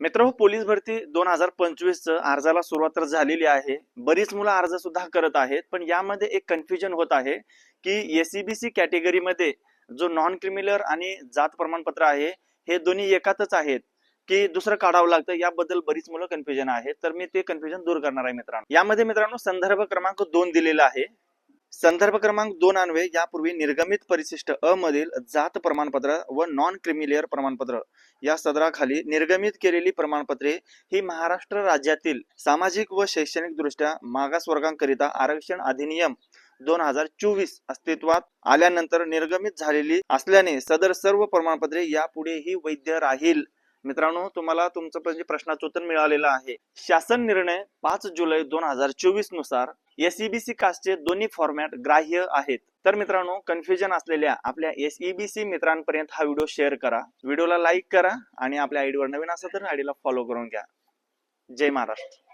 मित्र हो, पोलीस भरती दोन हजार पंचवीस अर्जाला सुरुवात तर झालेली आहे. बरीच मुलं अर्ज सुद्धा करत आहेत पण यामध्ये एक कन्फ्युजन होत आहे की एसीबीसी कॅटेगरीमध्ये जो नॉन क्रिमिनल आणि जात प्रमाणपत्र आहे हे दोन्ही एकातच आहेत की दुसरं काढावं लागतं? याबद्दल बरीच मुलं कन्फ्युजन आहेत. तर मी ते कन्फ्युजन दूर करणार आहे मित्रांनो. यामध्ये मित्रांनो संदर्भ क्रमांक दोन दिलेला आहे. संदर्भ क्रमांक दोन अन्वये यापूर्वी निर्गमित परिशिष्ट अ मधील जात प्रमाणपत्र व नॉन क्रिमिलियर प्रमाणपत्र या सदराखाली निर्गमित केलेली प्रमाणपत्रे ही महाराष्ट्र राज्यातील सामाजिक व शैक्षणिक दृष्ट्या मागास वर्गांकरिता आरक्षण अधिनियम दोन हजार चोवीस अस्तित्वात आल्यानंतर निर्गमित झालेली असल्याने सदर सर्व प्रमाणपत्रे यापुढेही वैध राहील. मित्रांनो तुम्हाला तुमचं म्हणजे प्रश्नाचं उत्तर मिळालेलं आहे शासन निर्णय पाच जुलै दोन हजार चोवीसनुसार एसईबीसी कास्टचे दोन्ही फॉर्मॅट ग्राह्य आहेत. तर मित्रांनो कन्फ्युजन असलेल्या आपल्या एसईबीसी मित्रांपर्यंत हा व्हिडिओ शेअर करा. व्हिडिओला लाईक करा आणि आपल्या आयडीवर नवीन असेल तर आयडीला फॉलो करून घ्या. जय महाराष्ट्र.